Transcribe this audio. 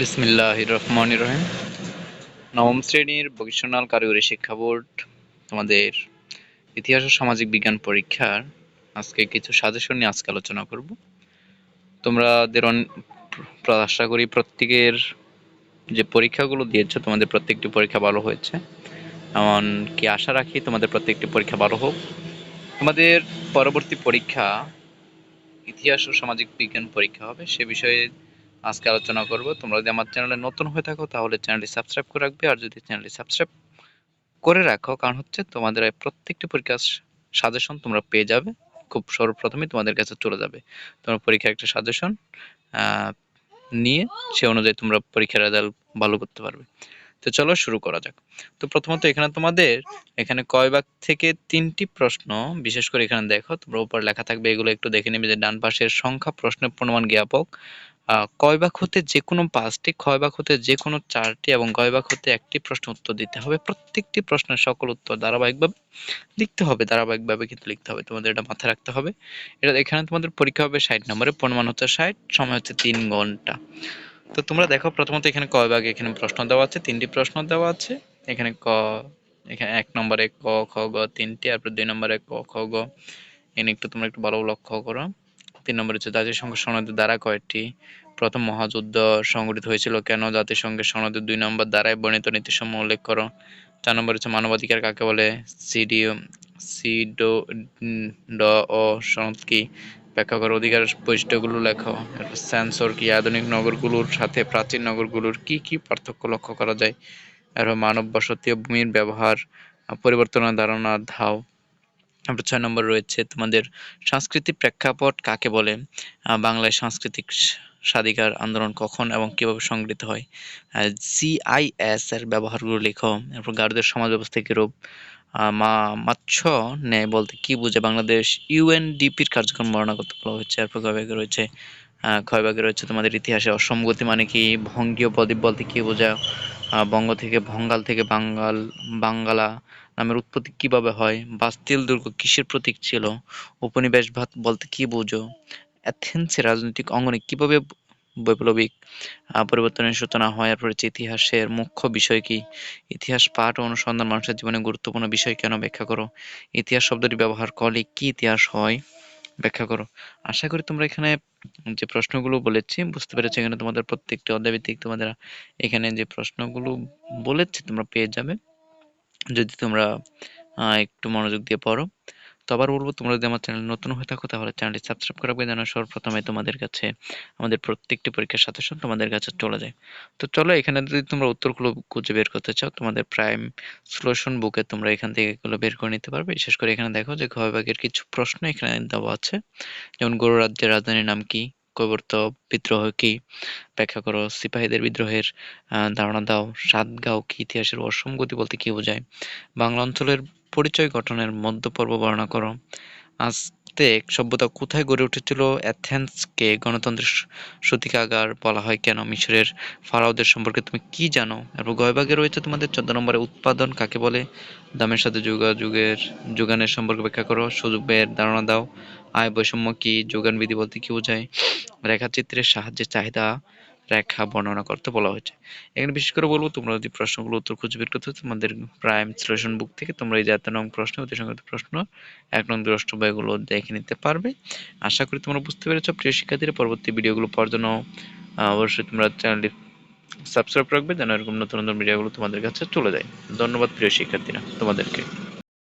বিসমিল্লাহ রহমান রহিম। নবম শ্রেণির ভোকেশনাল কারিগরি শিক্ষা বোর্ড তোমাদের ইতিহাস ও সামাজিক বিজ্ঞান পরীক্ষার আজকে কিছু সাজেশন নিয়ে আজকে আলোচনা করব। তোমাদের আশা করি প্রত্যেকের যে পরীক্ষাগুলো দিয়েছ, তোমাদের প্রত্যেকটি পরীক্ষা ভালো হয়েছে। এমন কি আশা রাখি তোমাদের প্রত্যেকটি পরীক্ষা ভালো হোক। তোমাদের পরবর্তী পরীক্ষা ইতিহাস ও সামাজিক বিজ্ঞান পরীক্ষা হবে। সে বিষয়ে আজকে আলোচনা করব। তোমরা যদি আমার চ্যানেলে নতুন হয়ে থাকো, তাহলে চ্যানেলটি সাবস্ক্রাইব করে রাখবে। আর যদি চ্যানেলটি সাবস্ক্রাইব করে রাখো, কারণ হচ্ছে তোমাদের প্রত্যেকটি পরীক্ষার সাজেশন তোমরা পেয়ে যাবে। খুব সর্বপ্রথমে তোমাদের কাছে চলে যাবে। তোমার পরীক্ষার একটা সাজেশন নিয়ে সে অনুযায়ী তোমরা পরীক্ষার রেজাল্ট ভালো করতে পারবে। তো চলো শুরু করা যাক। তো প্রথমত এখানে তোমাদের, এখানে কয় ভাগ থেকে তিনটি প্রশ্ন, বিশেষ করে এখানে দেখো, তোমরা উপর লেখা থাকবে, এগুলো একটু দেখে নেবে যে ডান পাশের সংখ্যা, প্রশ্নের প্রমাণ, জ্ঞাপক আহ, কয় ভাগ হতে যে কোনো পাঁচটি ক্ষয় ভাগ হতে যে কোনো চারটি এবং কয় ভাগ হতে একটি প্রশ্ন উত্তর দিতে হবে। প্রত্যেকটি প্রশ্নের সকল উত্তর ধারাবাহিকভাবে লিখতে হবে ধারাবাহিকভাবে কিন্তু লিখতে হবে। তোমাদের এটা মাথায় রাখতে হবে। এটা এখানে তোমাদের পরীক্ষা হবে ষাট নম্বরে প্রমাণ হচ্ছে ষাট সময় হচ্ছে তিন ঘণ্টা। তো তোমরা দেখো প্রথমত এখানে কয় ভাগ এখানে প্রশ্ন দেওয়া আছে তিনটি প্রশ্ন দেওয়া আছে। এখানে ক এখানে এক নম্বরে ক খ গ তিনটি তারপর দুই নম্বরে ক খ গ। এখানে একটু তোমরা একটু ভালো লক্ষ্য করো। তিন নম্বর হচ্ছে জাতিসংঘ সনদের দ্বারা কয়েকটি প্রথম মহাযুদ্ধ সংঘটিত হয়েছিল। কেন জাতিসংঘের সনদের দুই নম্বর দ্বারায় বর্ণিত নীতিসমূহ উল্লেখ করো? চার নম্বর হচ্ছে মানবাধিকার কাকে বলে? সিডিও, সিডো, ড ও সনদ কি? ব্যাখ্যা করো। অধিকার বৈশিষ্ট্যগুলো লেখো। সেন্সর কি? আধুনিক নগরগুলোর সাথে প্রাচীন নগরগুলোর কি কি পার্থক্য লক্ষ্য করা যায়? এরপর মানব বসতি ও ভূমির ব্যবহার, পরিবর্তনের ধারণা, ধাও। তারপর ছয় নম্বর রয়েছে তোমাদের সাংস্কৃতিক প্রেক্ষাপট কাকে বলে? বাংলায় সাংস্কৃতিক স্বাধিকার আন্দোলন কখন এবং কীভাবে সংগৃহীত হয়? সিআইএস এর ব্যবহারগুলো লেখো। এরপর গারদের সমাজ ব্যবস্থা কিরূপ মা, মাচ্ছ নেয় বলতে কি বুঝে? বাংলাদেশ ইউএনডিপির কার্যক্রম বর্ণনা করতে বলা হচ্ছে এরপর রয়েছে কয় রয়েছে তোমাদের ইতিহাসে। অসঙ্গতি মানে কি? ভঙ্গীয় প্রদীপ বলতে কি বোঝায়? বঙ্গ থেকে ভঙ্গাল থেকে বাঙ্গাল, বাঙ্গালা নামের উৎপত্তি কীভাবে হয়? বাস্তিল দুর্গ কিসের প্রতীক ছিল? উপনিবেশবাদ বলতে কি বোঝো? অ্যাথেন্সের রাজনৈতিক অঙ্গনে কীভাবে বৈপ্লবিক পরিবর্তনের সূচনা হয়? এরপর হচ্ছে ইতিহাসের মুখ্য বিষয় কি? ইতিহাস পাঠ ও অনুসন্ধান মানুষের জীবনে গুরুত্বপূর্ণ বিষয় কেন ব্যাখ্যা করো? ইতিহাস শব্দটি ব্যবহার করলে কি ইতিহাস হয়? ব্যাখ্যা করো। আশা করি তোমরা এখানে যে প্রশ্নগুলো বলেছি, বুঝতে পেরেছ এখানে তোমাদের প্রত্যেকটি অধ্যায়ভিত্তিক তোমাদের এখানে যে প্রশ্নগুলো বলেছি তোমরা পেয়ে যাবে। যদি তোমরা একটু মনোযোগ দিয়ে পড়ো। তো আবার বলব, তোমরা যদি আমার চ্যানেল নতুন হয়ে থাকো, তাহলে চ্যানেলটি সাবস্ক্রাইব করে রাখবে, যেন সর্বপ্রথমে তোমাদের কাছে আমাদের প্রত্যেকটি পরীক্ষার সাথে সাথে তোমাদের কাছে চলে যায়। তো চলো, এখানে যদি তোমরা উত্তরগুলো খুঁজে বের করতে চাও, তোমাদের প্রাইম সলিউশন বুকে তোমরা এখান থেকে এগুলো বের করে নিতে পারবে। বিশেষ করে এখানে দেখো যে ঘয় ভাগের কিছু প্রশ্ন এখানে দেওয়া আছে। যেমন গৌড় রাজ্যের রাজধানীর নাম কি? কৈবর্ত বিদ্রোহ কি? ব্যাখ্যা করো, সিপাহীদের বিদ্রোহের ধারণা দাও। সাতগাঁও কি ইতিহাসের অসঙ্গতি বলতে কি বোঝায়? বাংলা অঞ্চলের পরিচয় গঠনের মধ্যপর্ব বর্ণনা করো। আজতেক সভ্যতা কোথায় গড়ে উঠেছিল? অ্যাথেন্সকে গণতন্ত্রের সূতিকাগার বলা হয় কেন? মিশরের ফারাওদের সম্পর্কে তুমি কি জানো? এরপর গয়ভাগে রয়েছে তোমাদের চোদ্দ নম্বরে উৎপাদন কাকে বলে? দামের সাথে যোগাযোগের, যোগানের সম্পর্কে ব্যাখ্যা করো। সুযোগ ব্যয়ের ধারণা দাও। আয় বৈষম্য কি? যোগান বিধি বলতে কি বোঝায়? রেখাচিত্রের সাহায্যে চাহিদা রেখা বর্ণনা করতে বলা হয়েছে। এখানে বিশেষ করে বলব, তোমরা যদি প্রশ্নগুলো উত্তর খুঁজে বের করতে তোমাদের প্রাইম সলিউশন বুক থেকে তোমরা এই জাতীয় নং প্রশ্ন, অতি সংগঠিত প্রশ্ন, এক নং দ্রষ্টব্য এগুলো দেখে নিতে পারবে। আশা করি তোমরা বুঝতে পেরেছ, প্রিয় শিক্ষার্থীরা, পরবর্তী ভিডিওগুলো পাওয়ার জন্য অবশ্যই তোমরা চ্যানেলটি সাবস্ক্রাইব রাখবে, যেন এরকম নতুন নতুন ভিডিওগুলো তোমাদের কাছে চলে যায়। ধন্যবাদ, প্রিয় শিক্ষার্থীরা, তোমাদেরকে।